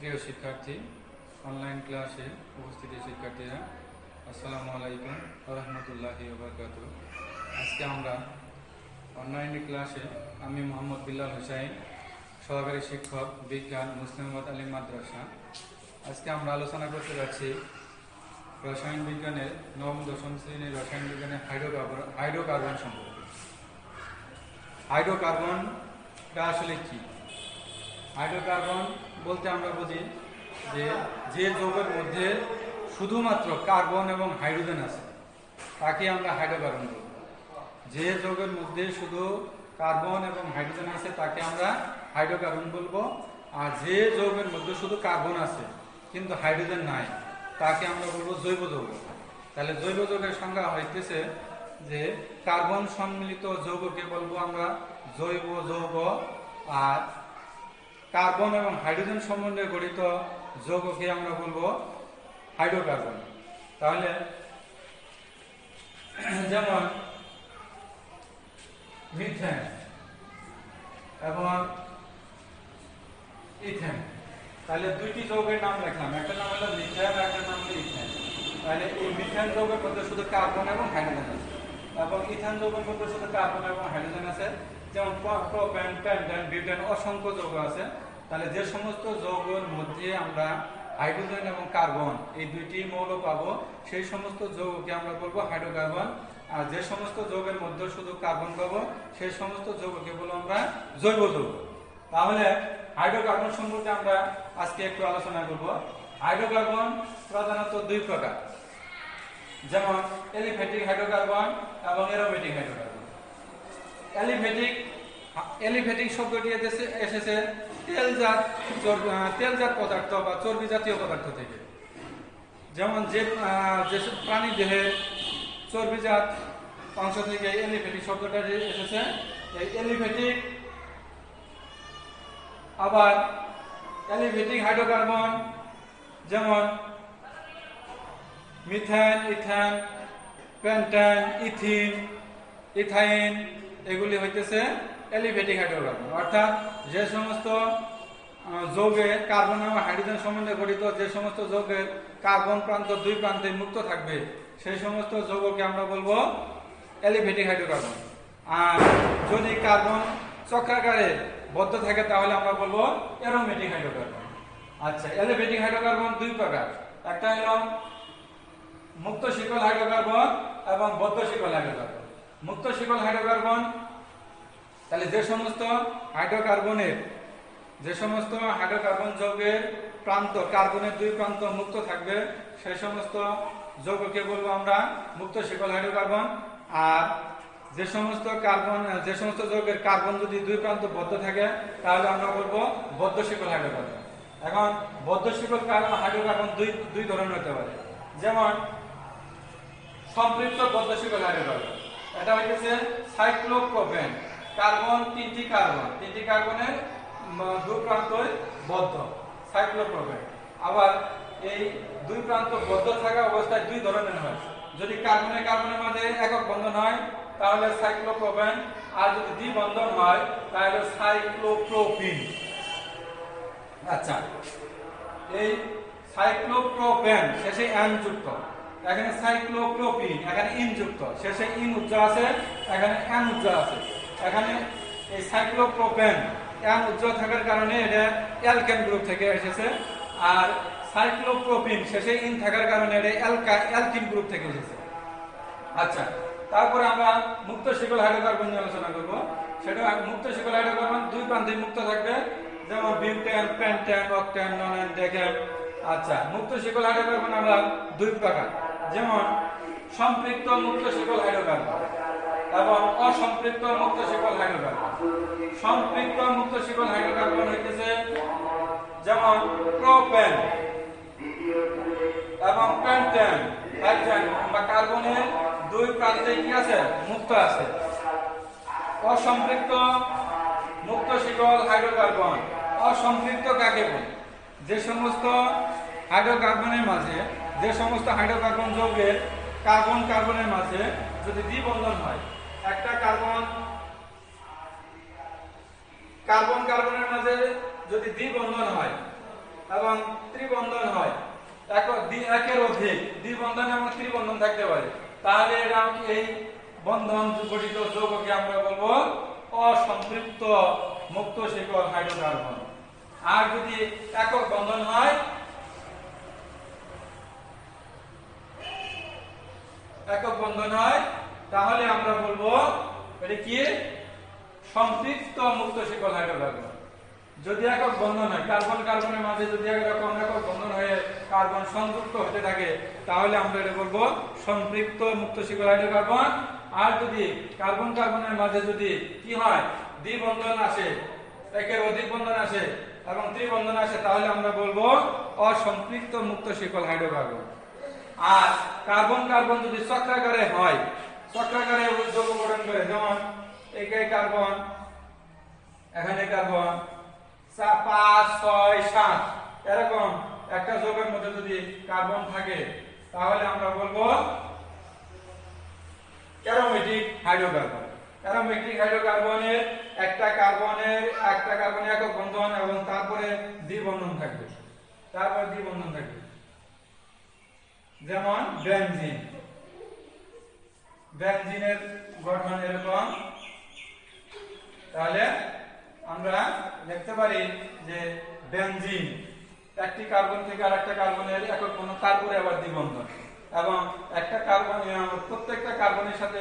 প্রিয় শিক্ষার্থী অনলাইন ক্লাসে উপস্থিত শিক্ষার্থীরা, আসসালামু আলাইকুম রহমতুল্লাহি ওবরকাত আজকে আমরা অনলাইন ক্লাসে আমি মোহাম্মদ বিল্লাল হোসাইন, সহকারী শিক্ষক, বিজ্ঞান মুসলিমাবাদ আলী মাদ্রাসা। আজকে আমরা আলোচনা করতে যাচ্ছি রসায়ন বিজ্ঞানের নবম, দশম শ্রেণির রসায়ন বিজ্ঞানের হাইড্রোকার্বন হাইড্রোকার্বন সম্পর্কে। হাইড্রোকার্বনটা আসলে কি? হাইড্রোকার্বন বলতে আমরা বুঝি যে যে যৌগের মধ্যে শুধুমাত্র কার্বন এবং হাইড্রোজেন আছে, তাকে আমরা হাইড্রোকার্বন বলব যে যৌগের মধ্যে শুধু কার্বন এবং হাইড্রোজেন আছে, তাকে আমরা হাইড্রোকার্বন বলব। আর যে যৌগের মধ্যে শুধু কার্বন আছে, কিন্তু হাইড্রোজেন নাই, তাকে আমরা বলব জৈব যৌগ। তাহলে জৈব যৌগের সংজ্ঞা হইতেছে যে কার্বন সম্মিলিত যৌগকে বলব আমরা জৈব যৌগ, আর কার্বন এবং হাইড্রোজেন সম্বন্ধে গঠিত যৌগকে আমরা বলব হাইড্রোকার্বন তাহলে, যেমন মিথেন এবং ইথেন তাহলে দুইটি যৌগের নাম লিখলাম একটা নাম হলো মিথেন একটা নাম হলো ইথেন তাহলে এই মিথেন যৌগের মধ্যে শুধু কার্বন এবং হাইড্রোজেন আছে। এবং ইথেন যৌগের মধ্যে শুধু কার্বন এবং হাইড্রোজেন আছে। যেমন প্রোপেন পেন্টেন বিউটেন অসংখ্য যৌগ আছে। তাহলে যে সমস্ত যৌগের মধ্যে আমরা হাইড্রোজেন এবং কার্বন এই দুইটি মৌল পাবো, সেই সমস্ত যৌগকে আমরা বলব হাইড্রোকার্বন আর যে সমস্ত যৌগের মধ্যে শুধু কার্বন পাবো, সেই সমস্ত যৌগকে বলব আমরা জৈব যৌগ। তাহলে হাইড্রোকার্বন সম্পর্কে আমরা আজকে একটু আলোচনা করব। হাইড্রোকার্বন প্রধানত দুই প্রকার, যেমন এলিফ্যাটিক হাইড্রোকার্বন এবং এরোমেটিক হাইড্রোকার্বন এলিফ্যাটিক এলিফ্যাটিক শব্দটি এসেছে তেলজাত তেলজাত পদার্থ বা চর্বি জাতীয় পদার্থ থেকে। যেমন যে যেসব প্রাণী দেহে চর্বিজাত অংশ থেকে এলিফ্যাটিক শব্দটা এসেছে, এই এলিফ্যাটিক আবার এলিফ্যাটিক হাইড্রোকার্বন, যেমন methane, ethane, pentane, ethene, ethyne এগুলি হইতেছে এলিভেটিক হাইড্রোকার্বন অর্থাৎ যে সমস্ত যৌগে কার্বন এবং হাইড্রোজেন সম্বন্ধে গঠিত যে সমস্ত যৌগের কার্বন প্রান্ত দুই প্রান্তে মুক্ত থাকবে, সেই সমস্ত যৌগকে আমরা বলব এলিভেটিক হাইড্রোকার্বন আর যদি কার্বন চক্রাকারে বদ্ধ থাকে, তাহলে আমরা বলব এরোমেটিক হাইড্রোকার্বন আচ্ছা এলিভেটিক হাইড্রোকার্বন দুই প্রকার। একটা হলো মুক্ত শিকল হাইড্রোকার্বন এবং বদ্ধ শিকল হাইড্রোকার্বন মুক্ত শিকল হাইড্রোকার্বন, তাহলে যে সমস্ত হাইড্রোকার্বনের, যে সমস্ত হাইড্রোকার্বন যৌগের প্রান্ত, কার্বনের দুই প্রান্ত মুক্ত থাকবে, সেই সমস্ত যৌগকে বলব আমরা মুক্ত শিকল হাইড্রোকার্বন। আর যে সমস্ত কার্বন, যে সমস্ত যৌগের কার্বন যদি দুই প্রান্ত বদ্ধ থাকে, তাহলে আমরা বলব বদ্ধ শিকল হাইড্রোকার্বন। এখন বদ্ধ শিকল কার্বন হাইড্রোকার্বন দুই দুই ধরনের হতে পারে। যেমন, সম্পৃক্ত পদ্মশিকল হাইড্রোকার্বন। এটা হইতেছে সাইক্লোপ্রোপেন, কার্বন তিনটি কার্বন। তিনটি কার্বনের দুই প্রান্তই বদ্ধ, সাইক্লোপ্রোপেন। আবার এই দুই প্রান্ত বদ্ধ থাকা অবস্থায় দুই ধরনের হয়। যদি কার্বনে কার্বনের মাঝে একক বন্ধন হয়, তাহলে সাইক্লোপ্রোপেন, আর যদি দ্বি বন্ধন হয়, তাহলে সাইক্লোপ্রোপিন। আচ্ছা এই সাইক্লোপ্রোপেন শেষে অ্যান যুক্ত। এখানে সাইক্লোপ্রোপিন এখানে ইন যুক্ত। শেষে ইন উচ্চ আছে, এখানে অ্যান উচ্চ আছে। এখানে এই সাইক্লোপ্রোপেন অ্যান উচ্চ থাকার কারণে এটা অ্যালকেন গ্রুপ থেকে এসেছে। আর সাইক্লোপ্রোপিন শেষে ইন থাকার কারণে এটা অ্যালকা অ্যালকিন গ্রুপ থেকে এসেছে। আচ্ছা তারপরে আমরা মুক্ত শিকল হাইড্রোকার্বন নিয়ে আলোচনা করব। সেটা মুক্ত শিকল হাইড্রোকার্বন দুই প্রান্তে মুক্ত থাকবে। যেমন butane pentane, octane nonane decane আচ্ছা মুক্ত শিকল হাইড্রোকার্বন আমরা দুই প্রকার। যেমন সম্পৃক্ত মুক্ত শিকল হাইড্রোকার্বন এবং অসম্পৃক্ত মুক্ত শিকল হাইড্রোকার্বন। সম্পৃক্ত মুক্ত শিকল হাইড্রোকার্বন হইতেছে যেমন প্রোপেন এবং পেন্টেন, হাইড্রোজেন বা কার্বনের দুই প্রান্তে কি আছে? মুক্ত আছে। অসম্পৃক্ত মুক্ত শিকল হাইড্রোকার্বন, অসম্পৃক্ত কাকে বলে যে সমস্ত হাইড্রোকার্বনের মাঝে যে সমস্ত হাইড্রোকার্বন যৌগের কার্বন কার্বনের মাঝে যদি দ্বিবন্ধন হয়, একটা কার্বন কার্বন কার্বনের মাঝে যদি দ্বিবন্ধন হয় এবং ত্রিবন্ধন হয় একের অধিক দ্বিবন্ধন এবং ত্রিবন্ধন থাকতে পারে, তাহলে এটা এই বন্ধন গঠিত যৌগকে আমরা বলব অসম্পৃক্ত মুক্ত শিকল হাইড্রোকার্বন। আর যদি একক বন্ধন হয় একক বন্ধন হয়, তাহলে আমরা বলব এটা কি? সম্পৃক্ত মুক্ত শিকল হাইড্রোকার্বন। যদি একক বন্ধন হয়, কার্বন কার্বনের মাঝে যদি একরকম একক বন্ধন হয়ে কার্বন সংযুক্ত হতে থাকে, তাহলে আমরা এটা বলব সম্পৃক্ত মুক্ত শিকল হাইড্রোকার্বন। আর যদি কার্বন কার্বনের মাঝে যদি কি হয়, দ্বিবন্ধন আসে, একের অধিক বন্ধন আসে এবং ত্রিবন্ধন আসে, তাহলে আমরা বলব অসম্পৃক্ত মুক্ত শিকল হাইড্রোকার্বন। আর কার্বন কার্বন যদি চক্রাকারে হয়, চক্রাকারে যৌগ গঠন করে, যেমন একে কার্বন, এখানে কার্বন পাঁচ, ছয়, সাত, এরকম একটা যৌগের মধ্যে যদি কার্বন থাকে, তাহলে আমরা বলব অ্যারোমেটিক হাইড্রোকার্বন অ্যারোমেটিক হাইড্রোকার্বনের একটা কার্বনের একটা কার্বনের একক বন্ধন এবং তারপরে দ্বিবন্ধন থাকবে। তারপর দ্বিবন্ধন থাকবে। যেমন বেনজিন। বেনজিনের গঠন এরকম। তাহলে আমরা দেখতে পারি যে বেনজিন একটি কার্বন থেকে আরেকটা কার্বনের একক বন্ধন তারপরে আবার দ্বিবন্ধন। এবং একটা কার্বন প্রত্যেকটা কার্বনের সাথে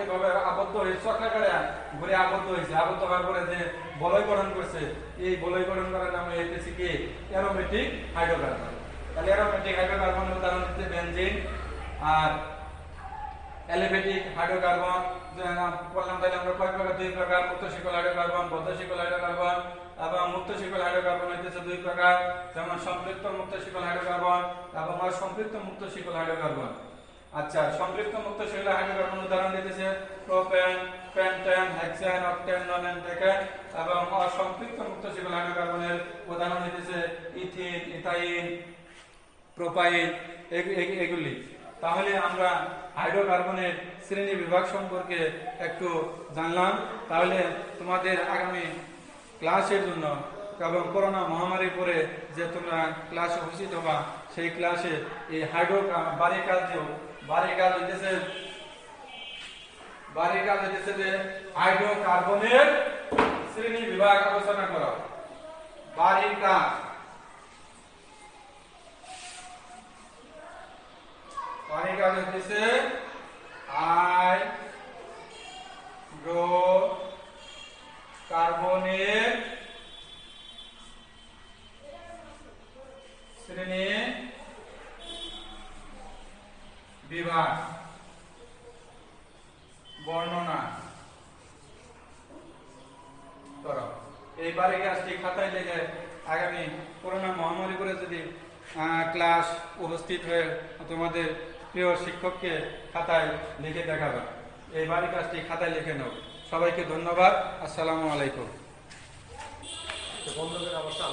এইভাবে আবদ্ধ হয়ে চক্রাকারে ঘুরে আবদ্ধ হয়েছে। আবদ্ধ হওয়ার পরে যে বলয় গঠন করছে, এই বলয় গঠন করার নামে এসেছে কি? অ্যারোমেটিক হাইড্রোকার্বন তাহলে অ্যারোমেটিক হাইড্রোকার্বনের উদাহরণ হচ্ছে বেনজিন আর অ্যালিফেটিক হাইড্রোকার্বন বললাম তাহলে আমরা কয় প্রকার? দুই প্রকার মুক্ত শিকল হাইড্রোকার্বন বদ্ধ শিকল হাইড্রোকার্বন এবং মুক্ত শিকল হাইড্রোকার্বন হইতেছে দুই প্রকার, যেমন সম্পৃক্ত মুক্ত শিকল হাইড্রোকার্বন এবং অসম্পৃক্ত মুক্ত শিকল হাইড্রোকার্বন। আচ্ছা সম্পৃক্ত মুক্ত শিকল হাইড্রোকার্বন উদাহরণ দিতেছে propane, pentane, hexane, octane nonane decane এবং অসম্পৃক্ত মুক্ত শিকল হাইড্রোকার্বনের উদাহরণ দিতেছে ইথিন, ইথাইন এগ- এগুলি। তাহলে আমরা হাইড্রোকার্বনের শ্রেণি বিভাগ সম্পর্কে একটু জানলাম। তাহলে তোমাদের আগামী ক্লাসের জন্য এবং করোনা মহামারীর পরে যে তোমরা ক্লাসে উপস্থিত হবা সেই ক্লাসে এই হাইড্রো বাড়ির কাজ যে বাড়ির কাজ হইতেছে বাড়ির কাজ হইতেছে যে হাইড্রোকার্বনের শ্রেণি বিভাগ আলোচনা করা। বাড়ির কাজ বাড়ির কাজ হইতেছে। আই ড্রো কার্বনের শ্রেণি বিভাগ বর্ণনা করো। এই বারে কাজটি খাতায় লিখে আগামী করোনা মহামারী করে যদি ক্লাস উপস্থিত হয়ে তোমাদের প্রিয় শিক্ষককে খাতায় লিখে দেখাবে। এই বাড়ির কাজটি খাতায় লিখে নাও। সবাইকে ধন্যবাদ। আসসালামু আলাইকুম। বন্ধুদের অবস্থা